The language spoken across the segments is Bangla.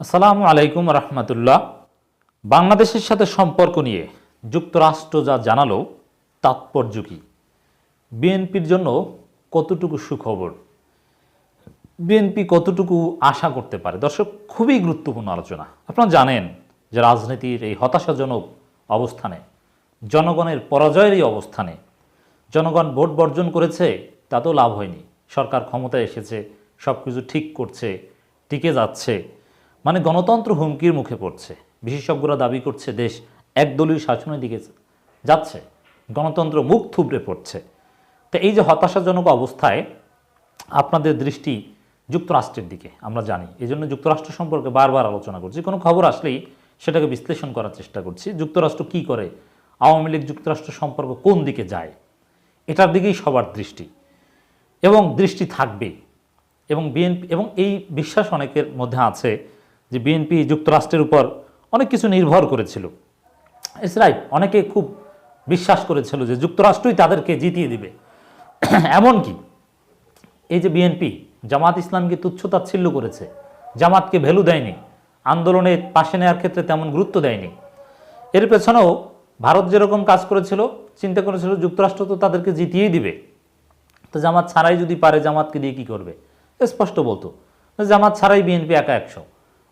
আসসালামু আলাইকুম রহমতুল্লাহ। বাংলাদেশের সাথে সম্পর্ক নিয়ে যুক্তরাষ্ট্র যা জানালো, তাৎপর্য কী? বিএনপির জন্য কতটুকু সুখবর? বিএনপি কতটুকু আশা করতে পারে? দর্শক, খুবই গুরুত্বপূর্ণ আলোচনা। আপনারা জানেন যে রাজনীতির এই হতাশাজনক অবস্থানে, জনগণের পরাজয়ের এই অবস্থানে, জনগণ ভোট বর্জন করেছে তাতেও লাভ হয়নি। সরকার ক্ষমতায় এসেছে সব কিছু ঠিক করছে, টিকে যাচ্ছে মানে গণতন্ত্র হুমকির মুখে পড়ছে। বিশেষজ্ঞরা দাবি করছে দেশ একদলীয় শাসনের দিকে যাচ্ছে, গণতন্ত্র মুখ থুবড়ে পড়ছে। তো এই যে হতাশাজনক অবস্থায় আপনাদের দৃষ্টি যুক্তরাষ্ট্রের দিকে, আমরা জানি। এই জন্য যুক্তরাষ্ট্র সম্পর্কে বারবার আলোচনা করছি। কোনো খবর আসলেই সেটাকে বিশ্লেষণ করার চেষ্টা করছি। যুক্তরাষ্ট্র কি করে, আওয়ামী লীগ যুক্তরাষ্ট্র সম্পর্ক কোন দিকে যায়, এটার দিকেই সবার দৃষ্টি। এবং দৃষ্টি থাকবে এবং বিএনপি, এবং এই বিশ্বাস অনেকের মধ্যে আছে যে বিএনপি যুক্তরাষ্ট্রের উপর অনেক কিছু নির্ভর করেছিল। ইটস রাইট, অনেকে খুব বিশ্বাস করেছিল যে যুক্তরাষ্ট্রই তাদেরকে জিতিয়ে দিবে। এমনকি এই যে বিএনপি জামাত ইসলামকে তুচ্ছতাচ্ছিল্য করেছে, জামাতকে ভ্যালু দেয়নি, আন্দোলনে পাশে নেওয়ার ক্ষেত্রে তেমন গুরুত্ব দেয়নি। এর পেছনেও ভারত যেরকম কাজ করেছিল, চিন্তা করেছিল যুক্তরাষ্ট্র তো তাদেরকে জিতিয়েই দিবে। তো জামাত ছাড়াই যদি পারে, জামাতকে দিয়ে কি করবে? স্পষ্ট বলতো। জামাত ছাড়াই বিএনপি একা একশো।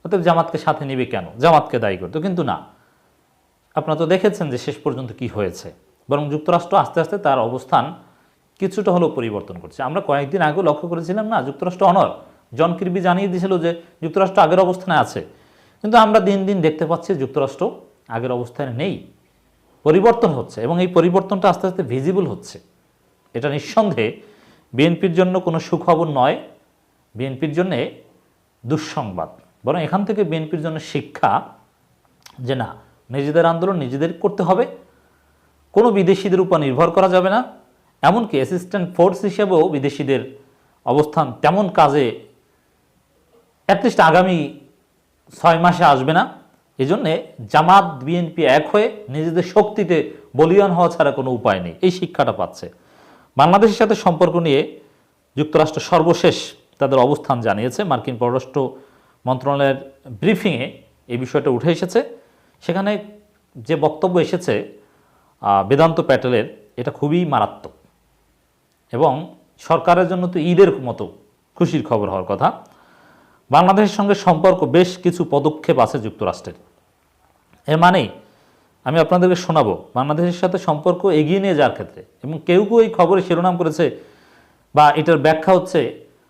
অতএব জামাতকে সাথে নিবে কেন? জামাতকে দায়ী করতো কিন্তু না, আপনারা তো দেখেছেন যে শেষ পর্যন্ত কি হয়েছে। বরং যুক্তরাষ্ট্র আস্তে আস্তে তার অবস্থান কিছুটা হলেও পরিবর্তন করছে। আমরা কয়েকদিন আগেও লক্ষ্য করেছিলাম না, যুক্তরাষ্ট্র অনর জন কিরবি জানিয়ে দিয়েছিল যে যুক্তরাষ্ট্র আগের অবস্থানে আছে। কিন্তু আমরা দিন দিন দেখতে পাচ্ছি যুক্তরাষ্ট্র আগের অবস্থানে নেই। পরিবর্তন হচ্ছে এবং এই পরিবর্তনটা আস্তে আস্তে ভিজিবল হচ্ছে। এটা নিঃসন্দেহে বিএনপির জন্য কোনো সুখবর নয়। বিএনপির জন্যে দুঃসংবাদ। বরং এখান থেকে বিএনপির জন্য শিক্ষা যে না, নিজেদের আন্দোলন নিজেদের করতে হবে, কোনো বিদেশিদের উপর নির্ভর করা যাবে না, এমনকি অ্যাসিস্ট্যান্ট ফোর্স হিসেবেও বিদেশিদের অবস্থান তেমন কাজে অ্যাটলিস্ট আগামী ছয় মাসে আসবে না। এজন্যে জামাত, বিএনপি এক হয়ে নিজেদের শক্তিতে বলিয়ান হওয়া ছাড়া কোনো উপায় নেই। এই শিক্ষাটা পাচ্ছে। বাংলাদেশের সাথে সম্পর্ক নিয়ে যুক্তরাষ্ট্র সর্বশেষ তাদের অবস্থান জানিয়েছে। মার্কিন পররাষ্ট্র মন্ত্রণালয়ের ব্রিফিংয়ে এই বিষয়টা উঠে এসেছে। সেখানে যে বক্তব্য এসেছে বেদান্ত প্যাটেলের, এটা খুবই মারাত্মক। এবং সরকারের জন্য তো ঈদের মতো খুশির খবর হওয়ার কথা। বাংলাদেশের সঙ্গে সম্পর্ক বেশ কিছু পদক্ষেপ আছে যুক্তরাষ্ট্রের। এর মানেই আমি আপনাদেরকে শোনাবো, বাংলাদেশের সাথে সম্পর্ক এগিয়ে নিয়ে যাওয়ার ক্ষেত্রে। এবং কেউ কেউ এই খবরে শিরোনাম করেছে বা এটার ব্যাখ্যা হচ্ছে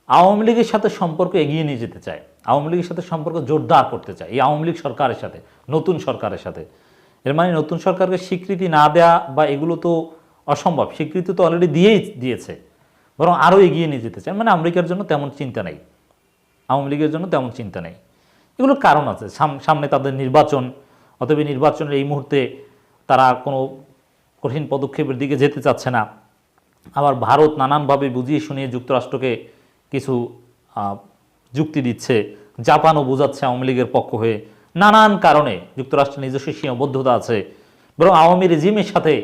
আওয়ামী লীগের সাথে সম্পর্ক এগিয়ে নিয়ে যেতে চায়, আওয়ামী লীগের সাথে সম্পর্ক জোরদার করতে চায়, এই আওয়ামী লীগ সরকারের সাথে, নতুন সরকারের সাথে। এর মানে নতুন সরকারকে স্বীকৃতি না দেয়া বা এগুলো তো অসম্ভব, স্বীকৃতি তো অলরেডি দিয়েই, দিয়েছে। বরং আরও এগিয়ে নিয়ে যেতে চায় মানে আমেরিকার জন্য তেমন চিন্তা নেই। আওয়ামী লীগের জন্য তেমন চিন্তা নেই। এগুলোর কারণ আছে, সাম- সামনে তাদের নির্বাচন অথবা নির্বাচনের এই মুহূর্তে তারা কোনো কঠিন পদক্ষেপের দিকে যেতে চাচ্ছে না। আবার ভারত নানানভাবে বুঝিয়ে শুনিয়ে যুক্তরাষ্ট্রকে কিছু যুক্তি দিচ্ছে। জাপানও বোঝাচ্ছে আওয়ামী লীগের পক্ষ হয়ে নানান কারণে যুক্তরাষ্ট্রের নিজস্ব সীমাবদ্ধতা আছে, বরং আওয়ামী রেজিমের সাথে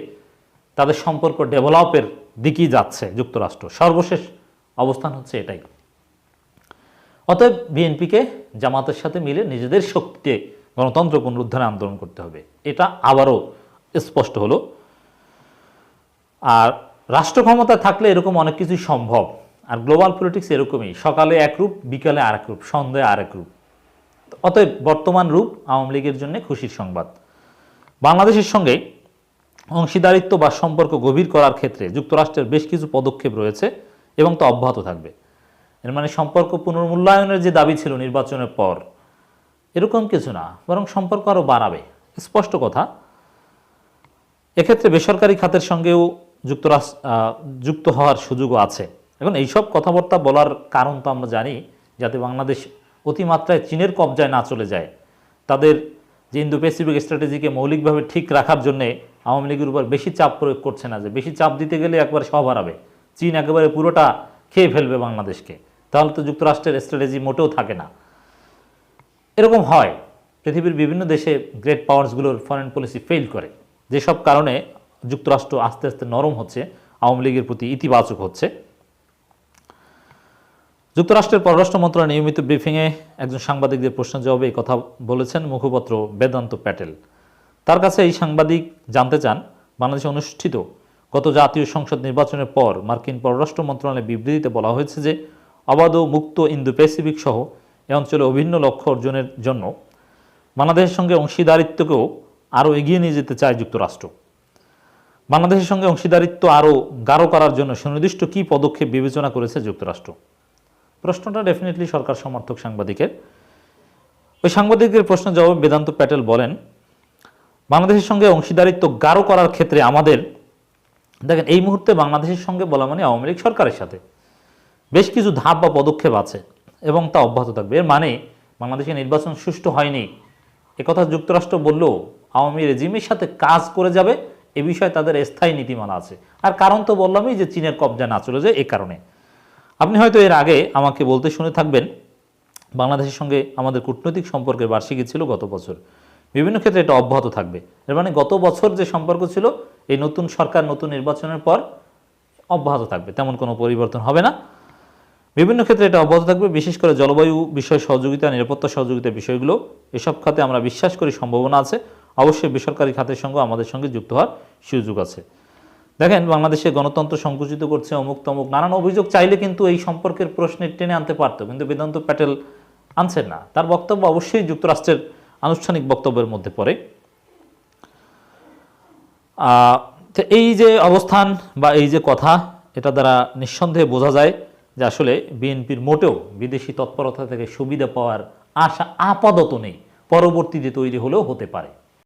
তাদের সম্পর্ক ডেভেলপের দিকেই যাচ্ছে যুক্তরাষ্ট্র। সর্বশেষ অবস্থান হচ্ছে এটাই। অতএব বিএনপিকে জামাতের সাথে মিলে নিজেদের শক্তিতে গণতন্ত্র পুনরুদ্ধারে আন্দোলন করতে হবে। এটা আবারও স্পষ্ট হলো। আর রাষ্ট্র ক্ষমতা থাকলে এরকম অনেক কিছুই সম্ভব। আর গ্লোবাল পলিটিক্স এরকমই। সকালে এক রূপ, বিকালে আরেক রূপ, সন্ধ্যায় আরেক রূপ। অতএব বর্তমান রূপ আওয়ামী লীগের জন্য খুশির সংবাদ। বাংলাদেশের সঙ্গে অংশীদারিত্ব বা সম্পর্ক গভীর করার ক্ষেত্রে যুক্তরাষ্ট্রের বেশ কিছু পদক্ষেপ রয়েছে এবং তা অব্যাহত থাকবে। এর মানে সম্পর্ক পুনর্মূল্যায়নের যে দাবি ছিল নির্বাচনের পর, এরকম কিছু না, বরং সম্পর্ক আরও বাড়াবে। স্পষ্ট কথা, এক্ষেত্রে বেসরকারি খাতের সঙ্গেও যুক্তরাষ্ট্র যুক্ত হওয়ার সুযোগও আছে। এখন এইসব কথাবার্তা বলার কারণ তো আমরা জানি, যাতে বাংলাদেশ অতিমাত্রায় চীনের কবজায় না চলে যায়। তাদের যে ইন্দো প্যাসিফিক স্ট্র্যাটেজিকে মৌলিকভাবে ঠিক রাখার জন্যে আওয়ামী লীগের উপর বেশি চাপ প্রয়োগ করছে না যে, বেশি চাপ দিতে গেলে একবারে সব হারাবে। চীন একেবারে পুরোটা খেয়ে ফেলবে বাংলাদেশকে। তাহলে তো যুক্তরাষ্ট্রের স্ট্র্যাটেজি মোটেও থাকে না। এরকম হয়, পৃথিবীর বিভিন্ন দেশে গ্রেট পাওয়ার্সগুলোর ফরেন পলিসি ফেল করে। যেসব কারণে যুক্তরাষ্ট্র আস্তে আস্তে নরম হচ্ছে, আওয়ামী লীগের প্রতি ইতিবাচক হচ্ছে। যুক্তরাষ্ট্রের পররাষ্ট্র মন্ত্রণালয় নিয়মিত ব্রিফিংয়ে একজন সাংবাদিকদের প্রশ্নের জবাবে এই কথা বলেছেন মুখপাত্র বেদান্ত প্যাটেল। তার কাছে এই সাংবাদিক জানতে চান, বাংলাদেশে অনুষ্ঠিত গত জাতীয় সংসদ নির্বাচনের পর মার্কিন পররাষ্ট্র মন্ত্রণালয়ের বিবৃতিতে বলা হয়েছে যে অবাধ মুক্ত ইন্দো প্যাসিফিক সহ এ অঞ্চলে অভিন্ন লক্ষ্য অর্জনের জন্য বাংলাদেশের সঙ্গে অংশীদারিত্বকেও আরও এগিয়ে নিয়ে যেতে চায় যুক্তরাষ্ট্র। বাংলাদেশের সঙ্গে অংশীদারিত্ব আরও গাঢ় করার জন্য সুনির্দিষ্ট কী পদক্ষেপ বিবেচনা করেছে যুক্তরাষ্ট্র? প্রশ্নটা ডেফিনেটলি সরকার সমর্থক সাংবাদিকের। ওই সাংবাদিকদের প্রশ্নের জবাবে বেদান্ত প্যাটেল বলেন, বাংলাদেশের সঙ্গে অংশীদারিত্ব গাঢ় করার ক্ষেত্রে আমাদের, দেখেন, এই মুহূর্তে বাংলাদেশের সঙ্গে বলা মানে আওয়ামী লীগ সরকারের সাথে। বেশ কিছু ধাপ বা পদক্ষেপ আছে এবং তা অব্যাহত থাকবে। এর মানে বাংলাদেশে নির্বাচন সুষ্ঠু হয়নি। একথা যুক্তরাষ্ট্র বললেও আওয়ামী রেজিমের সাথে কাজ করে যাবে, এ বিষয়ে তাদের স্থায়ী নীতিমালা আছে। আর কারণ তো বললামই যে চীনের কবজা না চলে যায় এ কারণে। আপনি হয়তো এর আগে আমাকে বলতে শুনে থাকবেন, বাংলাদেশের সঙ্গে আমাদের কূটনৈতিক সম্পর্কের বার্ষিকী ছিল গত বছর। বিভিন্ন ক্ষেত্রে এটা অব্যাহত থাকবে। এর মানে গত বছর যে সম্পর্ক ছিল, এই নতুন সরকার, নতুন নির্বাচনের পর অব্যাহত থাকবে, তেমন কোনো পরিবর্তন হবে না। বিভিন্ন ক্ষেত্রে এটা অব্যাহত থাকবে, বিশেষ করে জলবায়ু বিষয়, সহযোগিতা, নিরাপত্তা সহযোগিতা বিষয়গুলো, এসব খাতে আমরা বিশ্বাস করি সম্ভাবনা আছে। অবশ্যই বেসরকারি খাতের সঙ্গে আমাদের সঙ্গে যুক্ত হওয়ার সুযোগ আছে। দেখেন, বাংলাদেশে গণতন্ত্র সংকুচিত করছে, অমুক তমুক, নানান অভিযোগ চাইলে কিন্তু এই সম্পর্কের প্রশ্নে টেনে আনতে পারতো, কিন্তু বেদান্ত প্যাটেল আনছেন না। তার বক্তব্য অবশ্যই যুক্তরাষ্ট্রের আনুষ্ঠানিক বক্তব্যের মধ্যে পড়ে। এই যে অবস্থান বা এই যে কথা, এটা দ্বারা নিঃসন্দেহে বোঝা যায় যে আসলে বিএনপির মোটেও বিদেশি তৎপরতা থেকে সুবিধা পাওয়ার আশা আপাতত নেই। পরবর্তীতে তৈরি হলেও হতে পারে।